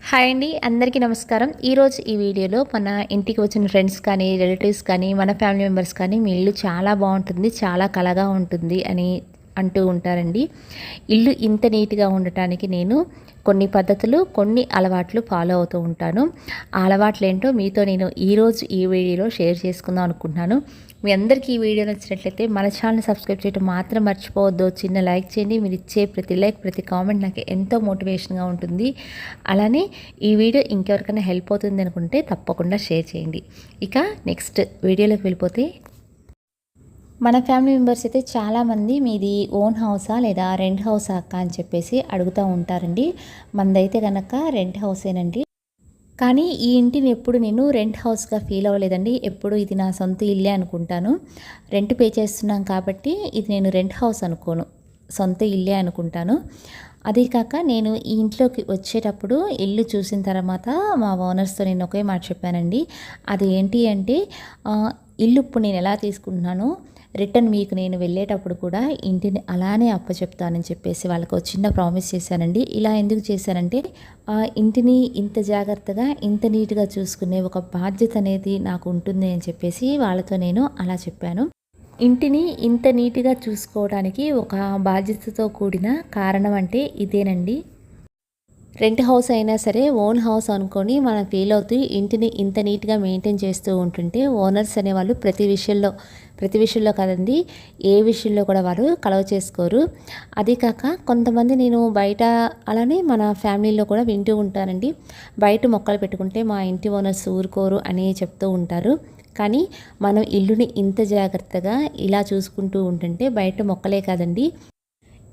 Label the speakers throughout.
Speaker 1: Hi అండి అందరికీ నమస్కారం. ఈరోజు ఈ వీడియోలో మన ఇంటికి వచ్చిన ఫ్రెండ్స్ కానీ రిలేటివ్స్ కానీ మన ఫ్యామిలీ మెంబర్స్ కానీ మీ ఇల్లు చాలా బాగుంటుంది చాలా కలగా ఉంటుంది అని అంటూ ఉంటారండి. ఇల్లు ఇంత నీట్గా ఉండటానికి నేను కొన్ని పద్ధతులు కొన్ని అలవాట్లు ఫాలో అవుతూ ఉంటాను. ఆ అలవాట్లు ఏంటో మీతో నేను ఈరోజు ఈ వీడియోలో షేర్ చేసుకుందాం అనుకుంటున్నాను. మీ అందరికీ ఈ వీడియో నచ్చినట్లయితే మన ఛానల్ సబ్స్క్రైబ్ చేయడం మాత్రం మర్చిపోవద్దు. చిన్న లైక్ చేయండి. మీరు ఇచ్చే ప్రతి లైక్ ప్రతి కామెంట్ నాకు ఎంతో మోటివేషన్గా ఉంటుంది. అలానే ఈ వీడియో ఇంకెవరికైనా హెల్ప్ అవుతుంది అనుకుంటే తప్పకుండా షేర్ చేయండి. ఇక నెక్స్ట్ వీడియోలోకి వెళ్ళిపోతే మన ఫ్యామిలీ మెంబర్స్ అయితే చాలామంది మీది ఓన్ హౌసా లేదా రెంట్ హౌసా అక్క అని చెప్పేసి అడుగుతూ ఉంటారండి. మనదైతే కనుక రెంట్ హౌసేనండి. కానీ ఈ ఇంటిని ఎప్పుడు నేను రెంట్ హౌస్గా ఫీల్ అవ్వలేదండి. ఎప్పుడు ఇది నా సొంత ఇల్లే అనుకుంటాను. రెంట్ పే చేస్తున్నాం కాబట్టి ఇది నేను రెంట్ హౌస్ అనుకోను. సొంత ఇల్లే అనుకుంటాను. అదే కాక నేను ఈ ఇంట్లోకి వచ్చేటప్పుడు ఇల్లు చూసిన తర్వాత మా ఓనర్స్తో నేను ఒకే మాట చెప్పానండి. అది ఏంటి అంటే ఇల్లు ఇప్పుడు నేను ఎలా తీసుకుంటున్నానో రిటర్న్ మీకు నేను వెళ్ళేటప్పుడు కూడా ఇంటిని అలానే అప్పచెప్తానని చెప్పేసి వాళ్ళకు ఒక చిన్న ప్రామిస్ చేశానండి. ఇలా ఎందుకు చేశానంటే ఆ ఇంటిని ఇంత జాగ్రత్తగా ఇంత నీట్గా చూసుకునే ఒక బాధ్యత అనేది నాకు ఉంటుంది అని చెప్పేసి వాళ్ళతో నేను అలా చెప్పాను. ఇంటిని ఇంత నీట్గా చూసుకోవడానికి ఒక బాధ్యతతో కూడిన కారణం అంటే ఇదేనండి. రెంట్ హౌస్ అయినా సరే ఓన్ హౌస్ అనుకొని మనం ఫీల్ అవుతూ ఇంటిని ఇంత నీట్గా మెయింటైన్ చేస్తూ ఉంటుంటే ఓనర్స్ అనేవాళ్ళు ప్రతి విషయంలో ప్రతి విషయంలో కదండి ఏ విషయంలో కూడా వారు కలవ చేసుకోరు. అది కాక కొంతమంది నేను బయట అలానే మన ఫ్యామిలీలో కూడా వింటూ ఉంటానండి. బయట మొక్కలు పెట్టుకుంటే మా ఇంటి ఓనర్స్ ఊరుకోరు అని చెప్తూ ఉంటారు. కానీ మనం ఇల్లుని ఇంత జాగ్రత్తగా ఇలా చూసుకుంటూ ఉంటుంటే బయట మొక్కలే కాదండి.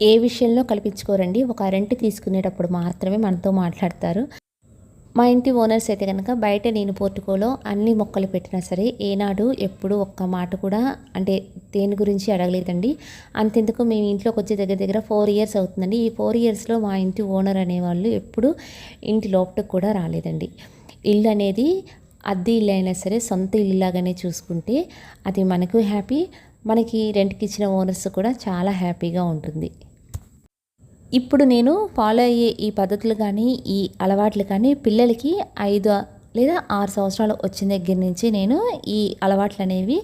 Speaker 1: ఏ విషయంలో కల్పించుకోరండి? ఒక రెంట్ తీసుకునేటప్పుడు మాత్రమే మనతో మాట్లాడతారు. మా ఇంటి ఓనర్స్ అయితే కనుక బయట నేను పోర్టుకోలో అన్ని మొక్కలు పెట్టినా సరే ఏనాడు ఎప్పుడు ఒక్క మాట కూడా అంటే దేని గురించి అడగలేదండి. అంతెందుకు మేము ఇంట్లోకి వచ్చే దగ్గర దగ్గర ఫోర్ ఇయర్స్ అవుతుందండి. ఈ ఫోర్ ఇయర్స్లో మా ఇంటి ఓనర్ అనేవాళ్ళు ఎప్పుడు ఇంటి లోపలికి కూడా రాలేదండి. ఇల్లు అనేది అద్దె ఇల్లు అయినా సరే సొంత ఇల్లులాగానే చూసుకుంటే అది మనకు హ్యాపీ మనకి రెంట్కి ఇచ్చిన ఓనర్స్ కూడా చాలా హ్యాపీగా ఉంటుంది. ఇప్పుడు నేను ఫాలో అయ్యే ఈ పద్ధతులు కానీ ఈ అలవాట్లు కానీ పిల్లలకి ఐదు లేదా ఆరు సంవత్సరాలు వచ్చిన దగ్గర నుంచి నేను ఈ అలవాట్లు అనేవి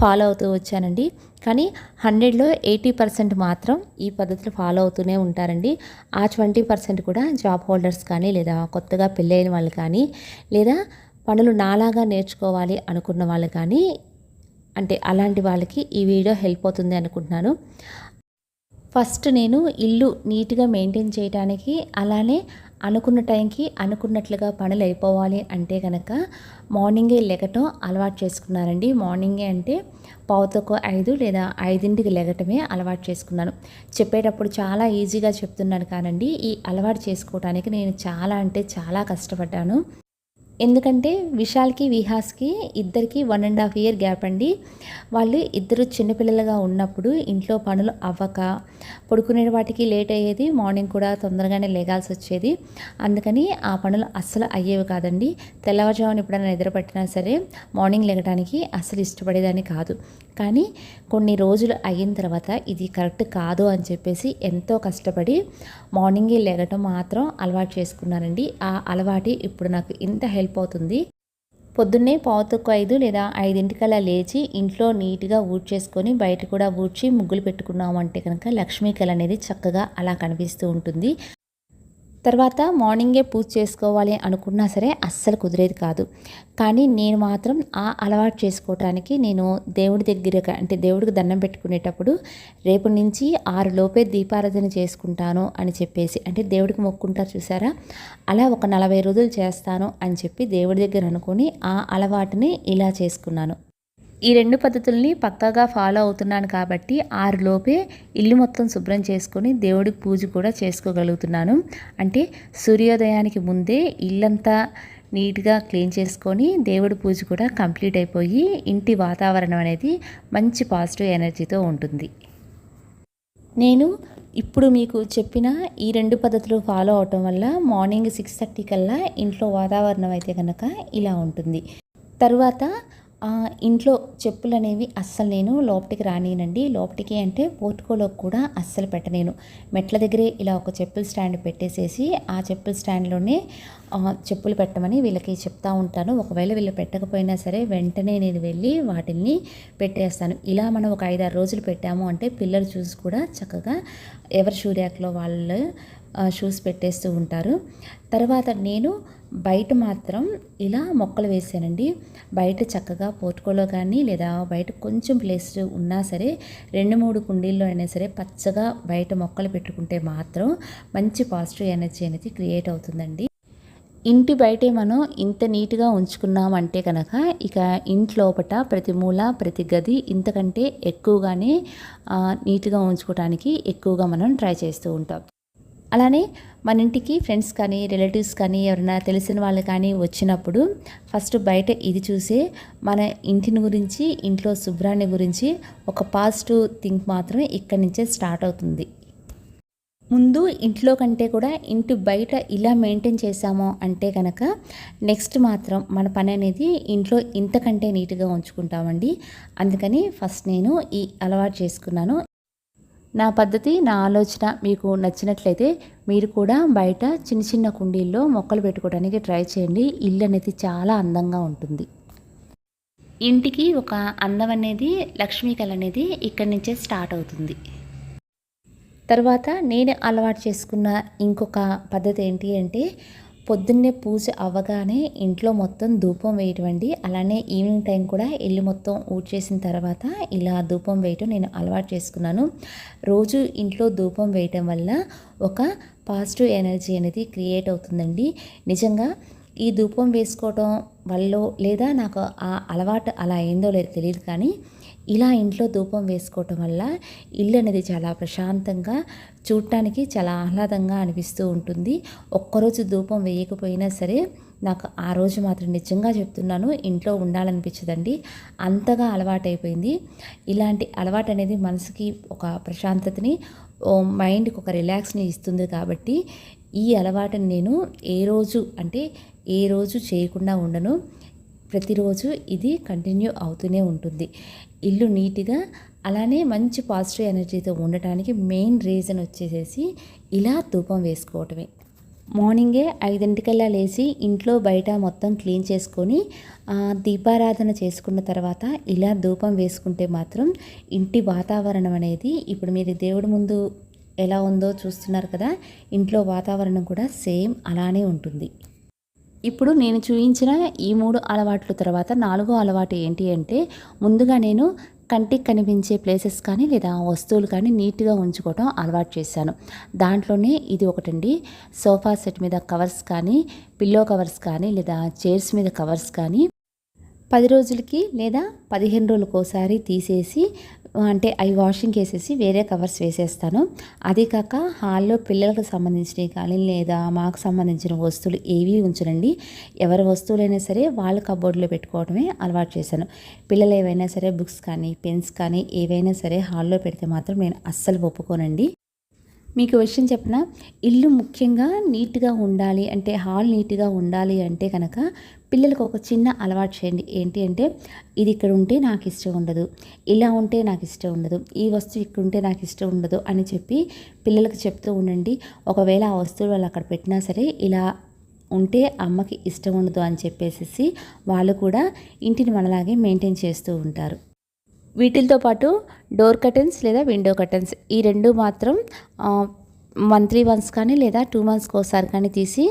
Speaker 1: ఫాలో అవుతూ వచ్చానండి. కానీ హండ్రెడ్లో ఎయిటీ పర్సెంట్ మాత్రం ఈ పద్ధతులు ఫాలో అవుతూనే ఉంటారండి. ఆ ట్వంటీ పర్సెంట్ కూడా జాబ్ హోల్డర్స్ కానీ లేదా కొత్తగా పెళ్ళైన వాళ్ళు కానీ లేదా పనులు నాలాగా నేర్చుకోవాలి అనుకున్న వాళ్ళు కానీ అంటే అలాంటి వాళ్ళకి ఈ వీడియో హెల్ప్ అవుతుంది అనుకుంటున్నాను. ఫస్ట్ నేను ఇల్లు నీట్గా మెయింటైన్ చేయడానికి అలానే అనుకున్న టైంకి అనుకున్నట్లుగా పనులు అయిపోవాలి అంటే కనుక మార్నింగే లెగటం అలవాటు చేసుకున్నానండి. మార్నింగే అంటే పావుతకు ఐదు లేదా ఐదింటికి లెగటమే అలవాటు చేసుకున్నాను. చెప్పేటప్పుడు చాలా ఈజీగా చెప్తున్నాను కానండి. ఈ అలవాటు చేసుకోవడానికి నేను చాలా అంటే చాలా కష్టపడ్డాను. ఎందుకంటే విశాల్కి విహాస్కి ఇద్దరికి one and half year gap అండి. వాళ్ళు ఇద్దరు చిన్నపిల్లలుగా ఉన్నప్పుడు ఇంట్లో పనులు అవ్వక పడుకునే వాటికి లేట్ అయ్యేది మార్నింగ్ కూడా తొందరగానే లేగాల్సి వచ్చేది. అందుకని ఆ పనులు అస్సలు అయ్యేవి కాదండి. తెల్లవారుజామున ఎప్పుడైనా నిద్రపట్టినా సరే మార్నింగ్ లేగడానికి అస్సలు ఇష్టపడేదాన్ని కాదు. కానీ కొన్ని రోజులు అయిన తర్వాత ఇది కరెక్ట్ కాదు అని చెప్పేసి ఎంతో కష్టపడి మార్నింగే లేగటం మాత్రం అలవాటు చేసుకున్నానండి. ఆ అలవాటు ఇప్పుడు నాకు ఇంత హెల్ప్ వెళ్ళిపోతుంది పొద్దున్నే పావుతొక్కు ఐదు లేదా ఐదింటికల్లా లేచి ఇంట్లో నీట్గా ఊడ్చేసుకొని బయట కూడా ఊడ్చి ముగ్గులు పెట్టుకున్నామంటే కనుక లక్ష్మీ కళ అనేది చక్కగా అలా కనిపిస్తూ ఉంటుంది. తర్వాత మార్నింగే పూజ చేసుకోవాలి అనుకున్నా సరే అస్సలు కుదిరేది కాదు. కానీ నేను మాత్రం ఆ అలవాటు చేసుకోవటానికి నేను దేవుడి దగ్గర అంటే దేవుడికి దండం పెట్టుకునేటప్పుడు రేపు నుంచి ఆరు లోపే దీపారాధన చేసుకుంటాను అని చెప్పేసి అంటే దేవుడికి మొక్కుంటారు చూసారా? అలా ఒక నలభై రోజులు చేస్తాను అని చెప్పి దేవుడి దగ్గర అనుకొని ఆ అలవాటుని ఇలా చేసుకున్నాను. ఈ రెండు పద్ధతుల్ని పక్కాగా ఫాలో అవుతున్నాను కాబట్టి ఆరు లోపే ఇల్లు మొత్తం శుభ్రం చేసుకొని దేవుడికి పూజ కూడా చేసుకోగలుగుతున్నాను. అంటే సూర్యోదయానికి ముందే ఇల్లంతా నీట్గా క్లీన్ చేసుకొని దేవుడి పూజ కూడా కంప్లీట్ అయిపోయి ఇంటి వాతావరణం అనేది మంచి పాజిటివ్ ఎనర్జీతో ఉంటుంది. నేను ఇప్పుడు మీకు చెప్పిన ఈ రెండు పద్ధతులు ఫాలో అవటం వల్ల మార్నింగ్ సిక్స్ థర్టీ కల్లా ఇంట్లో వాతావరణం అయితే కనుక ఇలా ఉంటుంది. తరువాత ఇంట్లో చెప్పులు అనేవి అస్సలు నేను లోపలికి రానియనండి. లోపలికి అంటే పోర్టుకోలోకి కూడా అస్సలు పెట్టలేను. మెట్ల దగ్గరే ఇలా ఒక చెప్పుల స్టాండ్ పెట్టేసేసి ఆ చెప్పుల స్టాండ్లోనే చెప్పులు పెట్టమని వీళ్ళకి చెప్తా ఉంటాను. ఒకవేళ వీళ్ళు పెట్టకపోయినా సరే వెంటనే నేను వెళ్ళి వాటిని పెట్టేస్తాను. ఇలా మనం ఒక ఐదారు రోజులు పెట్టాము అంటే పిల్లలు చూసి కూడా చక్కగా ఎవరి షూర్యాక్లో వాళ్ళు షూస్ పెట్టేస్తూ ఉంటారు. తర్వాత నేను బయట మాత్రం ఇలా మొక్కలు వేసానండి బయట చక్కగా పోర్టుకోలో కానీ లేదా బయట కొంచెం ప్లేస్ ఉన్నా సరే రెండు మూడు కుండీల్లో అయినా సరే పచ్చగా బయట మొక్కలు పెట్టుకుంటే మాత్రం మంచి పాజిటివ్ ఎనర్జీ అనేది క్రియేట్ అవుతుందండి. ఇంటి బయటే మనం ఇంత నీట్గా ఉంచుకున్నామంటే కనుక ఇక ఇంట్లోపట ప్రతి మూల ప్రతి గది ఇంతకంటే ఎక్కువగానే నీట్గా ఉంచుకోవడానికి ఎక్కువగా మనం ట్రై చేస్తూ ఉంటాం. అలానే మన ఇంటికి ఫ్రెండ్స్ కానీ రిలేటివ్స్ కానీ ఎవరైనా తెలిసిన వాళ్ళు కానీ వచ్చినప్పుడు ఫస్ట్ బయట ఇది చూసే మన ఇంటిని గురించి ఇంట్లో శుభ్రాన్ని గురించి ఒక పాజిటివ్ థింక్ మాత్రం ఇక్కడి నుంచే స్టార్ట్ అవుతుంది. ముందు ఇంట్లో కంటే కూడా ఇంటి బయట ఇలా మెయింటైన్ చేసాము అంటే కనుక నెక్స్ట్ మాత్రం మన పని అనేది ఇంట్లో ఇంతకంటే నీట్గా ఉంచుకుంటామండి. అందుకని ఫస్ట్ నేను ఈ అలవాటు చేసుకున్నాను. నా పద్ధతి నా ఆలోచన మీకు నచ్చినట్లయితే మీరు కూడా బయట చిన్న చిన్న కుండీల్లో మొక్కలు పెట్టుకోవడానికి ట్రై చేయండి. ఇల్లు అనేది చాలా అందంగా ఉంటుంది. ఇంటికి ఒక అందం అనేది లక్ష్మీ కళ అనేది ఇక్కడి నుంచే స్టార్ట్ అవుతుంది. తర్వాత నేను అలవాటు చేసుకున్న ఇంకొక పద్ధతి ఏంటి అంటే పొద్దున్నే పూజ అవ్వగానే ఇంట్లో మొత్తం ధూపం వేయటండి అలానే ఈవినింగ్ టైం కూడా ఇల్లు మొత్తం ఊడ్చేసిన తర్వాత ఇలా ధూపం వేయటం నేను అలవాటు చేసుకున్నాను. రోజు ఇంట్లో ధూపం వేయటం వల్ల ఒక పాజిటివ్ ఎనర్జీ అనేది క్రియేట్ అవుతుందండి. నిజంగా ఈ ధూపం వేసుకోవటం వల్ల లేదా నాకు ఆ అలవాటు అలా అయిందో లేదో తెలియదు కానీ ఇలా ఇంట్లో ధూపం వేసుకోవటం వల్ల ఇల్లు అనేది చాలా ప్రశాంతంగా చూడటానికి చాలా ఆహ్లాదంగా అనిపిస్తూ ఉంటుంది. ఒక్కరోజు ధూపం వేయకపోయినా సరే నాకు ఆ రోజు మాత్రం నిజంగా చెప్తున్నాను ఇంట్లో ఉండాలనిపించదండి. అంతగా అలవాటైపోయింది. ఇలాంటి అలవాటు అనేది మనసుకి ఒక ప్రశాంతతని మైండ్కి ఒక రిలాక్స్ని ఇస్తుంది కాబట్టి ఈ అలవాటుని నేను ఏ రోజు అంటే ఏ రోజు చేయకుండా ఉండను. ప్రతిరోజు ఇది కంటిన్యూ అవుతూనే ఉంటుంది. ఇల్లు నీట్గా అలానే మంచి పాజిటివ్ ఎనర్జీతో ఉండటానికి మెయిన్ రీజన్ వచ్చేసేసి ఇలా ధూపం వేసుకోవటమే. మార్నింగే ఐదింటికల్లా లేచి ఇంట్లో బయట మొత్తం క్లీన్ చేసుకొని దీపారాధన చేసుకున్న తర్వాత ఇలా ధూపం వేసుకుంటే మాత్రం ఇంటి వాతావరణం అనేది ఇప్పుడు మీరు దేవుడి ముందు ఎలా ఉందో చూస్తున్నారు కదా ఇంట్లో వాతావరణం కూడా సేమ్ అలానే ఉంటుంది. ఇప్పుడు నేను చూపించిన ఈ మూడు అలవాట్ల తర్వాత నాలుగో అలవాటు ఏంటి అంటే ముందుగా నేను కంటికి కనిపించే ప్లేసెస్ కానీ లేదా వస్తువులు కానీ నీట్గా ఉంచుకోవటం అలవాటు చేశాను. దాంట్లోనే ఇది ఒకటండి. సోఫా సెట్ మీద కవర్స్ కానీ పిల్లో కవర్స్ కానీ లేదా చైర్స్ మీద కవర్స్ కానీ పది రోజులకి లేదా పదిహేను రోజులకోసారి తీసేసి అంటే అవి వాషింగ్ వేసేసి వేరే కవర్స్ వేసేస్తాను. అది కాక హాల్లో పిల్లలకు సంబంధించినవి కానీ లేదా మాకు సంబంధించిన వస్తువులు ఏవి ఉంచనండి ఎవరి వస్తువులైనా సరే వాళ్ళ కబోర్డ్లో పెట్టుకోవడమే అలవాటు చేశాను. పిల్లలు ఏవైనా సరే బుక్స్ కానీ పెన్స్ కానీ ఏవైనా సరే హాల్లో పెడితే మాత్రం నేను అస్సలు ఒప్పుకోనండి. మీకు విషయం చెప్పిన? ఇల్లు ముఖ్యంగా నీట్గా ఉండాలి అంటే హాల్ నీట్గా ఉండాలి అంటే కనుక పిల్లలకు ఒక చిన్న అలవాటు చేయండి. ఏంటి అంటే ఇది ఇక్కడ ఉంటే నాకు ఇష్టం ఉండదు ఇలా ఉంటే నాకు ఇష్టం ఉండదు ఈ వస్తువు ఇక్కడ ఉంటే నాకు ఇష్టం ఉండదు అని చెప్పి పిల్లలకు చెప్తూ ఉండండి. ఒకవేళ ఆ వస్తువులు వాళ్ళు అక్కడ పెట్టినా సరే ఇలా ఉంటే అమ్మకి ఇష్టం ఉండదు అని చెప్పేసి వాళ్ళు కూడా ఇంటిని మనలాగే మెయింటైన్ చేస్తూ ఉంటారు. వీటితో పాటు డోర్ కర్టన్స్ లేదా విండో కర్టన్స్. ఈ రెండు మాత్రం మంత్లీ వన్స్ కానీ లేదా టూ మంత్స్కి ఒకసారి కానీ తీసి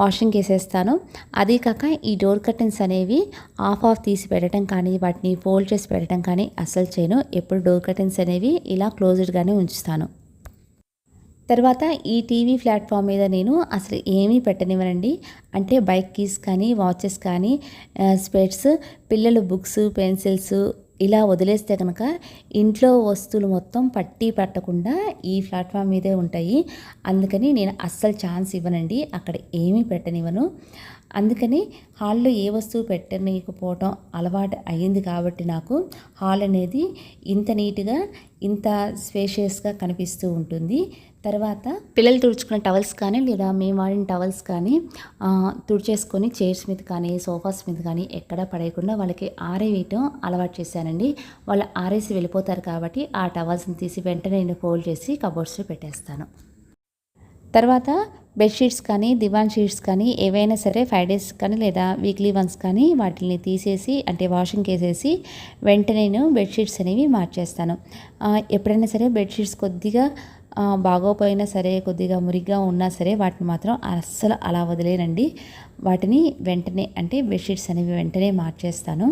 Speaker 1: వాషింగ్ వేసేస్తాను అదే కాక ఈ డోర్ కర్టన్స్ అనేవి ఆఫ్ ఆఫ్ తీసి పెట్టడం కానీ వాటిని ఫోల్డ్ చేసి పెట్టడం కానీ అస్సలు చేయను. ఎప్పుడు డోర్ కర్టన్స్ అనేవి ఇలా క్లోజ్డ్గానే ఉంచుతాను. తర్వాత ఈ టీవీ ప్లాట్ఫామ్ మీద నేను అసలు ఏమీ పెట్టనివ్వనండి. అంటే బైక్ కీస్ కానీ వాచెస్ కానీ స్పెట్స్ పిల్లలు బుక్స్ పెన్సిల్స్ ఇలా వదిలేస్తే కనుక ఇంట్లో వస్తువులు మొత్తం పట్టి పట్టకుండా ఈ ప్లాట్ఫామ్ మీదే ఉంటాయి. అందుకని నేను అస్సలు ఛాన్స్ ఇవ్వనండి. అక్కడ ఏమీ పెట్టనివ్వను. అందుకని హాల్లో ఏ వస్తువు పెట్టనీయకపోవటం అలవాటు అయ్యింది కాబట్టి నాకు హాల్ అనేది ఇంత నీట్గా ఇంత స్పేషియస్గా కనిపిస్తూ ఉంటుంది. తర్వాత పిల్లలు తుడుచుకున్న టవల్స్ కానీ లేదా మేము వాడిన టవల్స్ కానీ తుడిచేసుకొని చైర్స్ మీద కానీ సోఫాస్ మీద కానీ ఎక్కడ పడేయకుండా వాళ్ళకి ఆరేయటం అలవాటు చేశానండి. వాళ్ళు ఆరేసి వెళ్ళిపోతారు కాబట్టి ఆ టవల్స్ని తీసి వెంటనే నేను ఫోల్డ్ చేసి కబోర్డ్స్లో పెట్టేస్తాను. తర్వాత బెడ్షీట్స్ కానీ దివాన్ షీట్స్ కానీ ఏవైనా సరే ఫైవ్ డేస్ కానీ లేదా వీక్లీ వన్స్ కానీ వాటిని తీసేసి అంటే వాషింగ్ వేసేసి వెంటనే నేను బెడ్షీట్స్ అనేవి మార్చేస్తాను. ఎప్పుడైనా సరే బెడ్షీట్స్ కొద్దిగా బాగోపోయినా సరే కొద్దిగా మురిగ్గా ఉన్నా సరే వాటిని మాత్రం అస్సలు అలా వదిలేనండి. వాటిని వెంటనే అంటే బెడ్షీట్స్ అనేవి వెంటనే మార్చేస్తాను.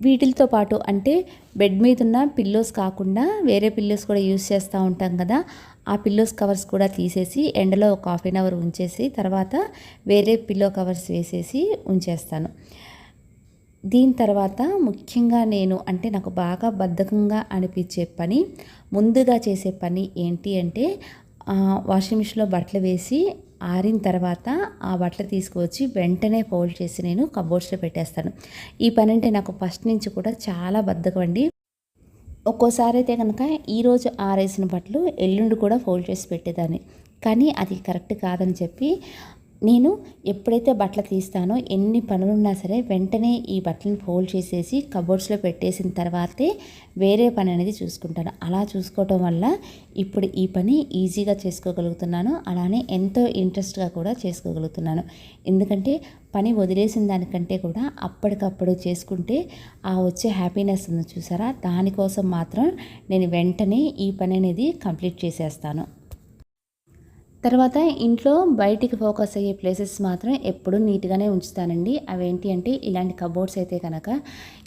Speaker 1: వీటితో పాటు అంటే బెడ్ మీద ఉన్న పిల్లోస్ కాకుండా వేరే పిల్లోస్ కూడా యూస్ చేస్తూ ఉంటాం కదా ఆ పిల్లోస్ కవర్స్ కూడా తీసేసి ఎండలో ఒక హాఫ్ అన్ అవర్ ఉంచేసి తర్వాత వేరే పిల్లో కవర్స్ వేసేసి ఉంచేస్తాను. దీని తర్వాత ముఖ్యంగా నేను అంటే నాకు బాగా బద్ధకంగా అనిపించే పని ముందుగా చేసే పని ఏంటి అంటే వాషింగ్ మిషన్లో బట్టలు వేసి ఆరిన తర్వాత ఆ బట్టలు తీసుకువచ్చి వెంటనే ఫోల్డ్ చేసి నేను కబోర్డ్స్లో పెట్టేస్తాను. ఈ పని అంటే నాకు ఫస్ట్ నుంచి కూడా చాలా బద్ధకం అండి. ఒక్కోసారి అయితే కనుక ఈరోజు ఆరేసిన బట్టలు ఎల్లుండి కూడా ఫోల్డ్ చేసి పెట్టేదాన్ని. కానీ అది కరెక్ట్ కాదని చెప్పి నేను ఎప్పుడైతే బట్టలు తీస్తానో ఎన్ని పనులున్నా సరే వెంటనే ఈ బట్టలను ఫోల్డ్ చేసేసి కబోర్డ్స్లో పెట్టేసిన తర్వాతే వేరే పని అనేది చూసుకుంటాను. అలా చూసుకోవటం వల్ల ఇప్పుడు ఈ పని ఈజీగా చేసుకోగలుగుతున్నాను. అలానే ఎంతో ఇంట్రెస్ట్గా కూడా చేసుకోగలుగుతున్నాను. ఎందుకంటే పని వదిలేసిన దానికంటే కూడా అప్పటికప్పుడు చేసుకుంటే ఆ వచ్చే హ్యాపీనెస్ ఉంది చూసారా? దానికోసం మాత్రం నేను వెంటనే ఈ పని అనేది కంప్లీట్ చేసేస్తాను. తర్వాత ఇంట్లో బయటికి ఫోకస్ అయ్యే ప్లేసెస్ మాత్రం ఎప్పుడూ నీట్గానే ఉంచుతానండి. అవేంటి అంటే ఇలాంటి కబోర్డ్స్ అయితే కనుక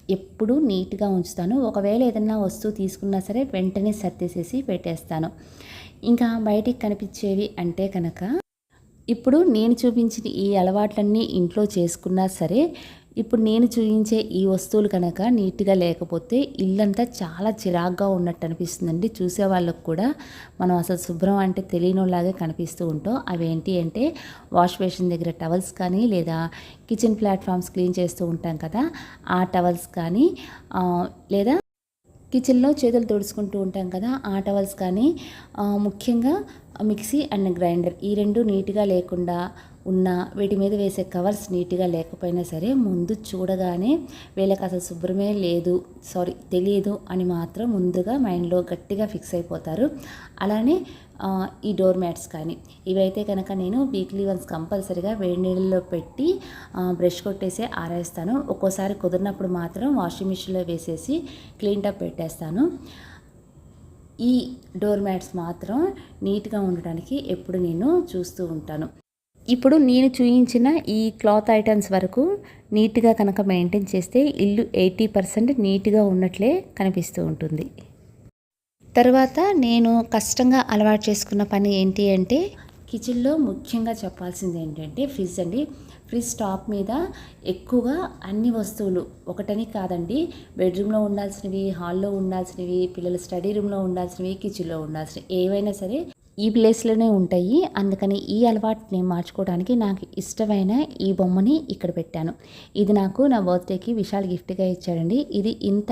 Speaker 1: ఎప్పుడూ నీట్గా ఉంచుతాను. ఒకవేళ ఏదైనా వస్తువు తీసుకున్నా సరే వెంటనే సర్దేసేసి పెట్టేస్తాను. ఇంకా బయటికి కనిపించేవి అంటే కనుక ఇప్పుడు నేను చూపించిన ఈ అలవాట్లన్నీ ఇంట్లో చేసుకున్నా సరే ఇప్పుడు నేను చూపించే ఈ వస్తువులు కనుక నీట్గా లేకపోతే ఇల్లంతా చాలా చిరాగ్గా ఉన్నట్టు అనిపిస్తుందండి. చూసే వాళ్ళకు కూడా మనం అసలు శుభ్రం అంటే తెలియనిలాగే కనిపిస్తూ ఉంటాం. అవేంటి అంటే వాష్ బేసిన్ దగ్గర టవల్స్ కానీ లేదా కిచెన్ ప్లాట్ఫామ్స్ క్లీన్ చేస్తూ ఉంటాం కదా ఆ టవల్స్ కానీ లేదా కిచెన్లో చేతులు తుడుచుకుంటూ ఉంటాం కదా ఆ టవల్స్ కానీ ముఖ్యంగా మిక్సీ అండ్ గ్రైండర్ ఈ రెండు నీట్గా లేకుండా ఉన్న వీటి మీద వేసే కవర్స్ నీట్గా లేకపోయినా సరే ముందు చూడగానే వీళ్ళకి అసలు శుభ్రమే లేదు సారీ తెలియదు అని మాత్రం ముందుగా మైండ్లో గట్టిగా ఫిక్స్ అయిపోతారు. అలానే ఈ డోర్ మ్యాట్స్ కానీ ఇవైతే కనుక నేను వీక్లీ వన్స్ కంపల్సరీగా వేడి నీళ్ళలో పెట్టి బ్రష్ కొట్టేసి ఆరేస్తాను. ఒక్కోసారి కుదిరినప్పుడు మాత్రం వాషింగ్ మిషన్లో వేసేసి క్లీన్ టప్ పెట్టేస్తాను. ఈ డోర్ మ్యాట్స్ మాత్రం నీట్గా ఉండడానికి ఎప్పుడు నేను చూస్తూ ఉంటాను. ఇప్పుడు నేను చూయించిన ఈ క్లాత్ ఐటమ్స్ వరకు నీట్గా కనుక మెయింటైన్ చేస్తే ఇల్లు ఎయిటీ పర్సెంట్ నీట్గా ఉన్నట్లే కనిపిస్తూ ఉంటుంది. తర్వాత నేను కష్టంగా అలవాటు చేసుకున్న పని ఏంటి అంటే కిచెన్లో ముఖ్యంగా చెప్పాల్సింది ఏంటంటే ఫ్రిడ్జ్ అండి. ఫ్రిడ్జ్ టాప్ మీద ఎక్కువగా అన్ని వస్తువులు ఒకటని కాదండి. బెడ్రూమ్లో ఉండాల్సినవి హాల్లో ఉండాల్సినవి పిల్లల స్టడీ రూమ్లో ఉండాల్సినవి కిచెన్లో ఉండాల్సినవి ఏవైనా సరే ఈ ప్లేస్లోనే ఉంటాయి. అందుకని ఈ అలవాటుని మార్చుకోవడానికి నాకు ఇష్టమైన ఈ బొమ్మని ఇక్కడ పెట్టాను. ఇది నాకు నా బర్త్డేకి విశాల్ గిఫ్ట్గా ఇచ్చాడండి. ఇది ఇంత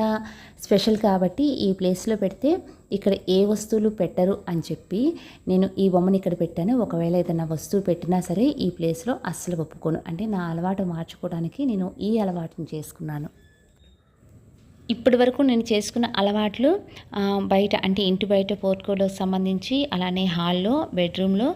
Speaker 1: స్పెషల్ కాబట్టి ఈ ప్లేస్లో పెడితే ఇక్కడ ఏ వస్తువులు పెట్టరు అని చెప్పి నేను ఈ బొమ్మని ఇక్కడ పెట్టాను. ఒకవేళ ఏదైనా వస్తువు పెట్టినా సరే ఈ ప్లేస్లో అస్సలు ఒప్పుకోను. అంటే నా అలవాటు మార్చుకోవడానికి నేను ఈ అలవాటుని చేసుకున్నాను. ఇప్పటి వరకు నేను చేసుకున్న అలవాట్లు బయట అంటే ఇంటి బయట పోర్ట్కోలోకి సంబంధించి అలానే హాల్లో బెడ్రూమ్లో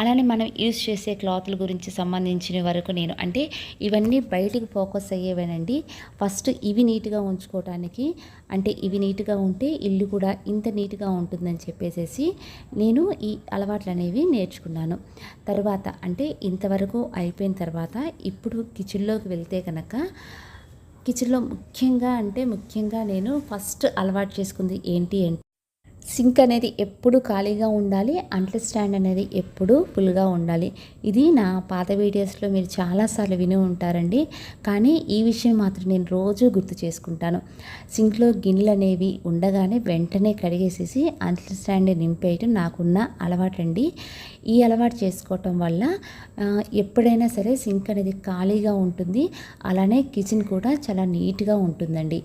Speaker 1: అలానే మనం యూజ్ చేసే క్లాత్ల గురించి సంబంధించిన వరకు నేను అంటే ఇవన్నీ బయటికి ఫోకస్ అయ్యేవేనండి. ఫస్ట్ ఇవి నీట్గా ఉంచుకోవటానికి అంటే ఇవి నీట్గా ఉంటే ఇల్లు కూడా ఇంత నీట్గా ఉంటుందని చెప్పేసేసి నేను ఈ అలవాట్లు అనేవి నేర్చుకున్నాను. తర్వాత అంటే ఇంతవరకు అయిపోయిన తర్వాత ఇప్పుడు కిచెన్లోకి వెళ్తే కనుక కిచెన్లో ముఖ్యంగా అంటే ముఖ్యంగా నేను ఫస్ట్ అలవాటు చేసుకుంది ఏంటి అంటే సింక్ అనేది ఎప్పుడు ఖాళీగా ఉండాలి అంట్ల స్టాండ్ అనేది ఎప్పుడు ఫుల్గా ఉండాలి. ఇది నా పాత వీడియోస్లో మీరు చాలాసార్లు విని ఉంటారండి. కానీ ఈ విషయం మాత్రం నేను రోజు గుర్తు చేసుకుంటాను. సింక్లో గిన్నెలు అనేవి ఉండగానే వెంటనే కడిగేసేసి అంట్ల స్టాండ్ నింపేయటం నాకున్న అలవాటండి. ఈ అలవాటు చేసుకోవటం వల్ల ఎప్పుడైనా సరే సింక్ అనేది ఖాళీగా ఉంటుంది. అలానే కిచెన్ కూడా చాలా నీట్గా ఉంటుందండి.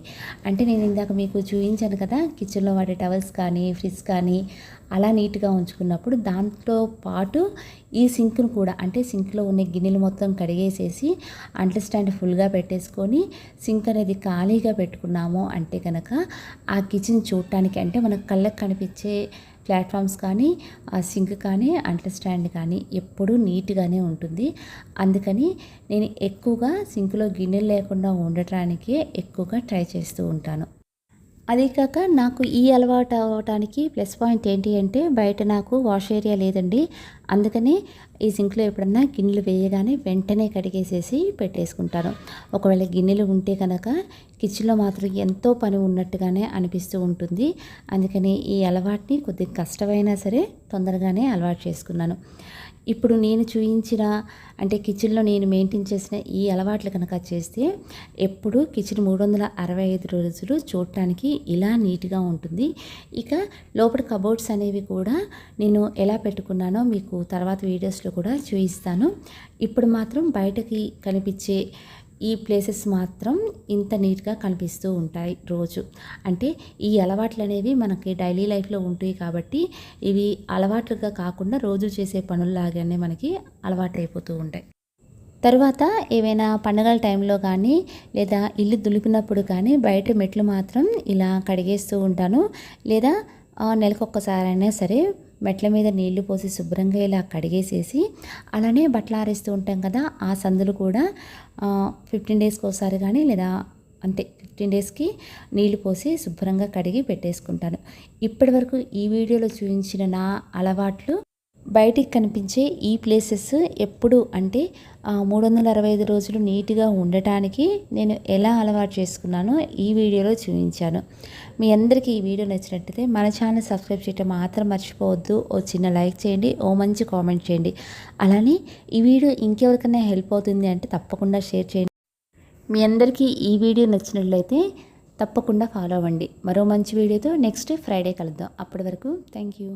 Speaker 1: అంటే నేను ఇందాక మీకు చూపించాను కదా కిచెన్లో వాడే టవల్స్ కానీ ఫ్రిడ్జ్ కానీ అలా నీట్గా ఉంచుకున్నప్పుడు దాంతో పాటు ఈ సింక్ను కూడా అంటే సింక్లో ఉన్న గిన్నెలు మొత్తం కడిగేసేసి అంట్ల స్టాండ్ ఫుల్గా పెట్టేసుకొని సింక్ అనేది ఖాళీగా పెట్టుకున్నాము అంటే కనుక ఆ కిచెన్ చూడటానికి అంటే మన కళ్ళకు కనిపించే ప్లాట్ఫామ్స్ కానీ ఆ సింక్ కానీ అంట్ల స్టాండ్ కానీ ఎప్పుడూ నీట్గానే ఉంటుంది. అందుకని నేను ఎక్కువగా సింక్లో గిన్నెలు లేకుండా ఉండటానికే ఎక్కువగా ట్రై చేస్తూ ఉంటాను. అదే కాక నాకు ఈ అలవాటు అవ్వటానికి ప్లస్ పాయింట్ ఏంటి అంటే బయట నాకు వాష్ ఏరియా లేదండి. అందుకని ఈ సింక్లో ఎప్పుడన్నా గిన్నెలు వేయగానే వెంటనే కడిగేసేసి పెట్టేసుకుంటాను. ఒకవేళ గిన్నెలు ఉంటే కనుక కిచెన్లో మాత్రం ఎంతో పని ఉన్నట్టుగానే అనిపిస్తూ ఉంటుంది. అందుకని ఈ అలవాటుని కొద్దిగా కష్టమైనా సరే తొందరగానే అలవాటు చేసుకున్నాను. ఇప్పుడు నేను చూయించిన అంటే కిచెన్లో నేను మెయింటైన్ చేసిన ఈ అలవాట్లు కనుక చేస్తే ఎప్పుడు కిచెన్ మూడు వందల అరవై ఐదు రోజులు చూడటానికి ఇలా నీట్గా ఉంటుంది. ఇక లోపల కబోర్డ్స్ అనేవి కూడా నేను ఎలా పెట్టుకున్నానో మీకు తర్వాత వీడియోస్లో కూడా చూపిస్తాను ఇప్పుడు మాత్రం బయటకి కనిపించే ఈ ప్లేసెస్ మాత్రం ఇంత నీట్గా కనిపిస్తూ ఉంటాయి రోజు. అంటే ఈ అలవాట్లు అనేవి మనకి డైలీ లైఫ్లో ఉంటాయి కాబట్టి ఇవి అలవాట్లుగా కాకుండా రోజు చేసే పనుల్లాగానే మనకి అలవాటు అయిపోతూ ఉంటాయి. తర్వాత ఏవైనా పండగల టైంలో కానీ లేదా ఇల్లు దులిపినప్పుడు కానీ బయట మెట్లు మాత్రం ఇలా కడిగేస్తూ ఉంటాను. లేదా నెలకొక్కసారైనా సరే మెట్ల మీద నీళ్ళు పోసి శుభ్రంగా ఇలా కడిగేసేసి అలానే బట్టలు ఆరేస్తూ ఉంటాం కదా ఆ సందులు కూడా ఫిఫ్టీన్ డేస్కి ఒకసారి కానీ లేదా అంతే ఫిఫ్టీన్ డేస్కి నీళ్ళు పోసి శుభ్రంగా కడిగి పెట్టేసుకుంటాను. ఇప్పటి వరకు ఈ వీడియోలో చూపించిన నా అలవాట్లు బయటికి కనిపించే ఈ ప్లేసెస్ ఎప్పుడు అంటే మూడు వందల అరవై ఐదు రోజులు నీట్గా ఉండటానికి నేను ఎలా అలవాటు చేసుకున్నానో ఈ వీడియోలో చూపించాను. మీ అందరికీ ఈ వీడియో నచ్చినట్టయితే మన ఛానల్ సబ్స్క్రైబ్ చేయటం మాత్రం మర్చిపోవద్దు. ఓ చిన్న లైక్ చేయండి ఓ మంచి కామెంట్ చేయండి. అలానే ఈ వీడియో ఇంకెవరికైనా హెల్ప్ అవుతుంది అంటే తప్పకుండా షేర్ చేయండి. మీ అందరికీ ఈ వీడియో నచ్చినట్లయితే తప్పకుండా ఫాలో అవ్వండి. మరో మంచి వీడియోతో నెక్స్ట్ ఫ్రైడే కలుద్దాం. అప్పటి వరకు థ్యాంక్ యూ.